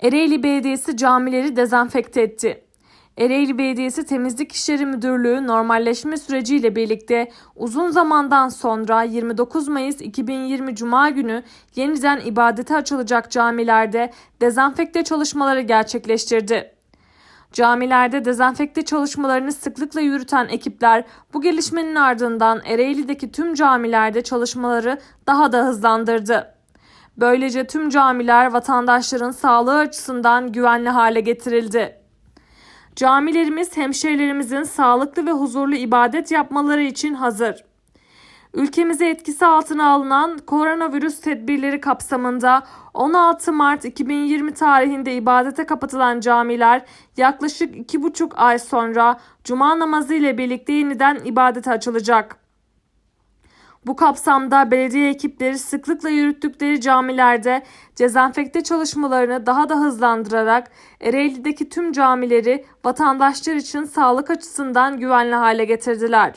Ereğli Belediyesi camileri dezenfekte etti. Ereğli Belediyesi Temizlik İşleri Müdürlüğü normalleşme süreciyle birlikte uzun zamandan sonra 29 Mayıs 2020 Cuma günü yeniden ibadete açılacak camilerde dezenfekte çalışmaları gerçekleştirdi. Camilerde dezenfekte çalışmalarını sıklıkla yürüten ekipler bu gelişmenin ardından Ereğli'deki tüm camilerde çalışmaları daha da hızlandırdı. Böylece tüm camiler vatandaşların sağlığı açısından güvenli hale getirildi. Camilerimiz hemşehrilerimizin sağlıklı ve huzurlu ibadet yapmaları için hazır. Ülkemize etkisi altına alınan koronavirüs tedbirleri kapsamında 16 Mart 2020 tarihinde ibadete kapatılan camiler yaklaşık 2,5 ay sonra cuma namazı ile birlikte yeniden ibadete açılacak. Bu kapsamda belediye ekipleri sıklıkla yürüttükleri camilerde dezenfekte çalışmalarını daha da hızlandırarak Ereğli'deki tüm camileri vatandaşlar için sağlık açısından güvenli hale getirdiler.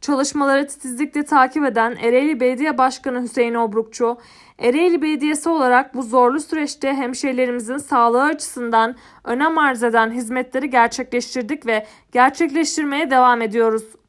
Çalışmaları titizlikle takip eden Ereğli Belediye Başkanı Hüseyin Obrukçu, Ereğli Belediyesi olarak bu zorlu süreçte hemşehrilerimizin sağlığı açısından önem arz eden hizmetleri gerçekleştirdik ve gerçekleştirmeye devam ediyoruz.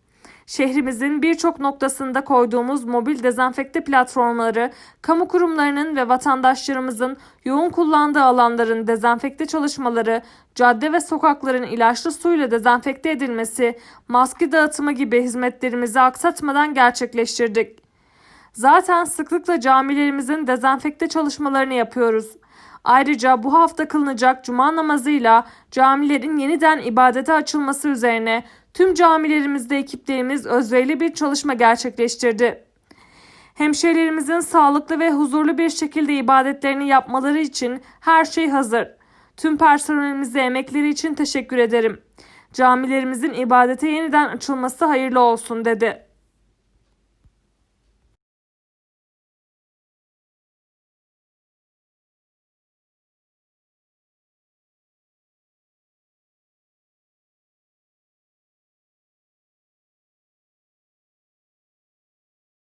Şehrimizin birçok noktasında koyduğumuz mobil dezenfekte platformları, kamu kurumlarının ve vatandaşlarımızın yoğun kullandığı alanların dezenfekte çalışmaları, cadde ve sokakların ilaçlı suyla dezenfekte edilmesi, maske dağıtımı gibi hizmetlerimizi aksatmadan gerçekleştirdik. Zaten sıklıkla camilerimizin dezenfekte çalışmalarını yapıyoruz. Ayrıca bu hafta kılınacak cuma namazıyla camilerin yeniden ibadete açılması üzerine tüm camilerimizde ekiplerimiz özverili bir çalışma gerçekleştirdi. Hemşehrilerimizin sağlıklı ve huzurlu bir şekilde ibadetlerini yapmaları için her şey hazır. Tüm personelimize emekleri için teşekkür ederim. Camilerimizin ibadete yeniden açılması hayırlı olsun dedi.